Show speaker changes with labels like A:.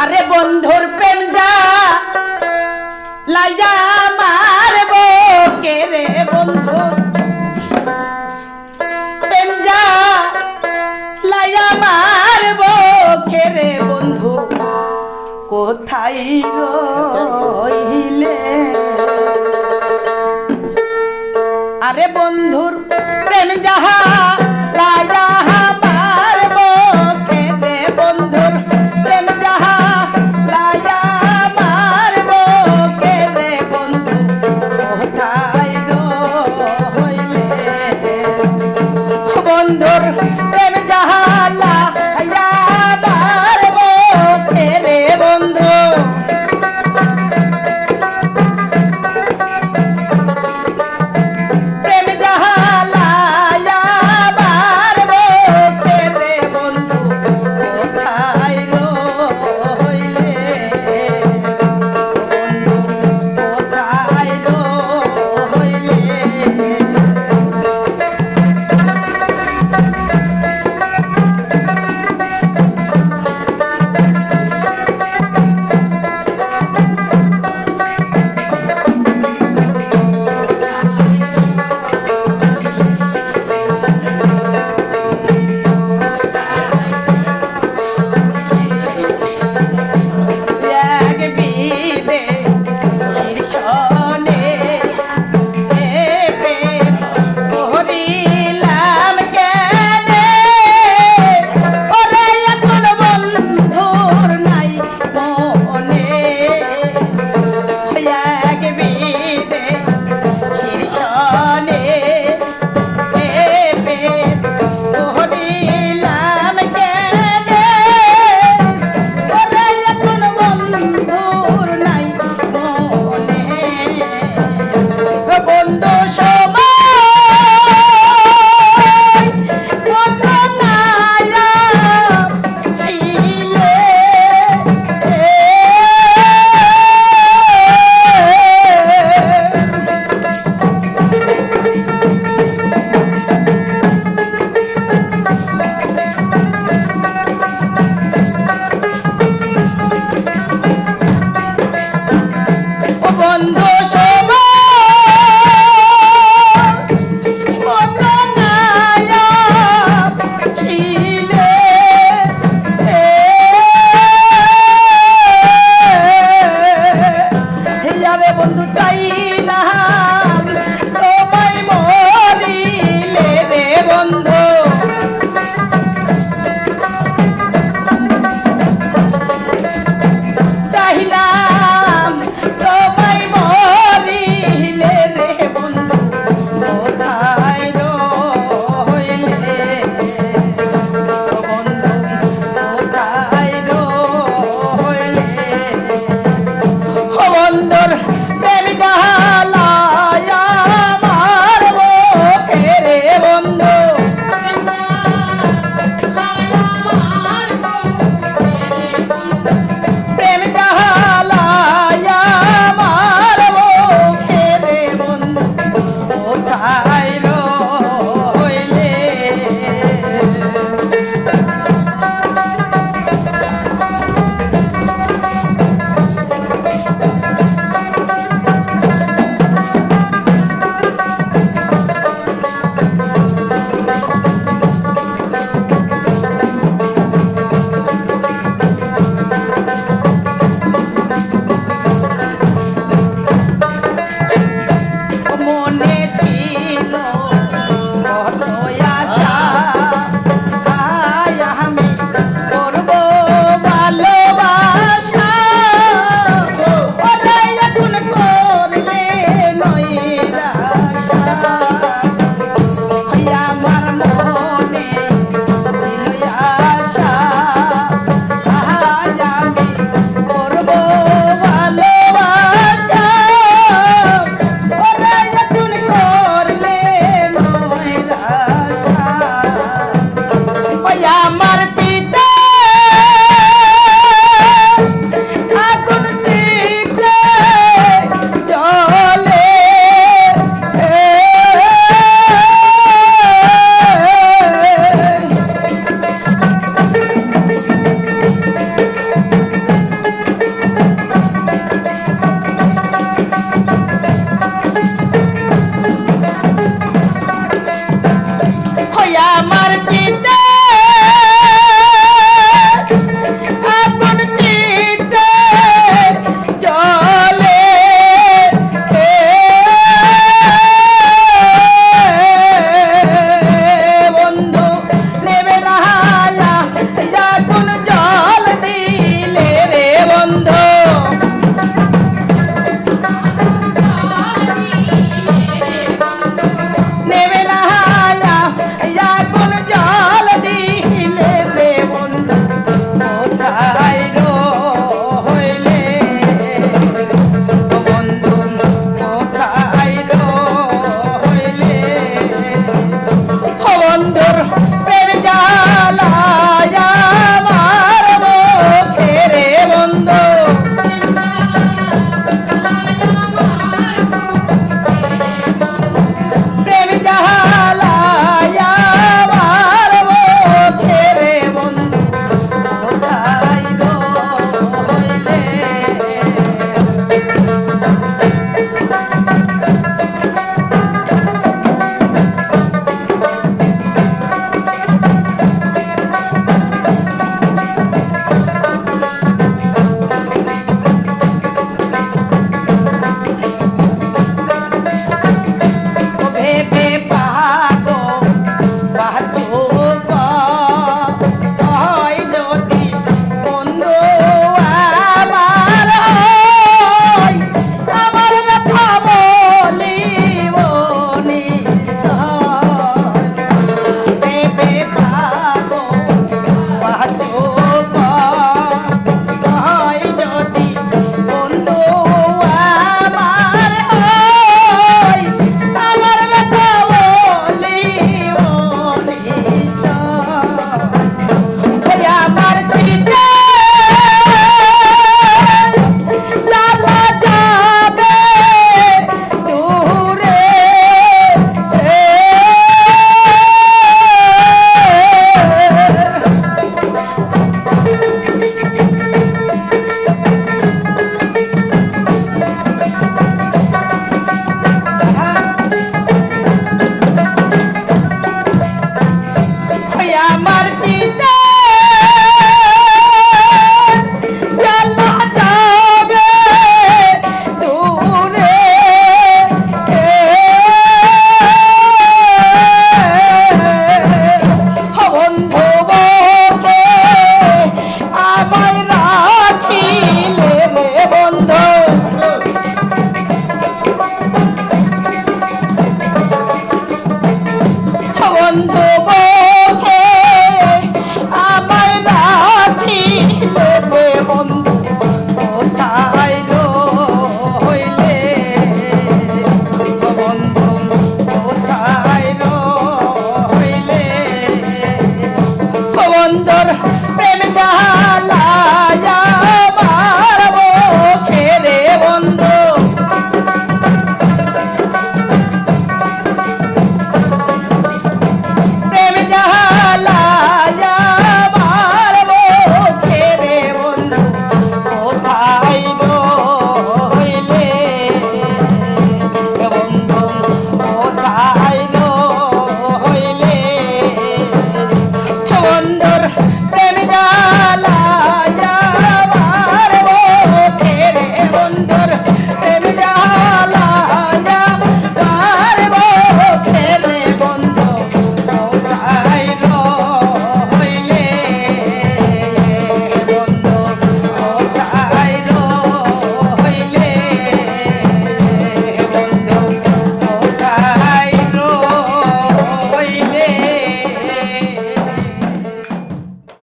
A: আরে বন্ধুর প্রেম যা, লাইয়া মারবো কে রে বন্ধু। প্রেম যা, লাইয়া মারবো কে রে বন্ধু। কোথায় রইলে? আরে বন্ধুর প্রেম যাহা i'm ya marte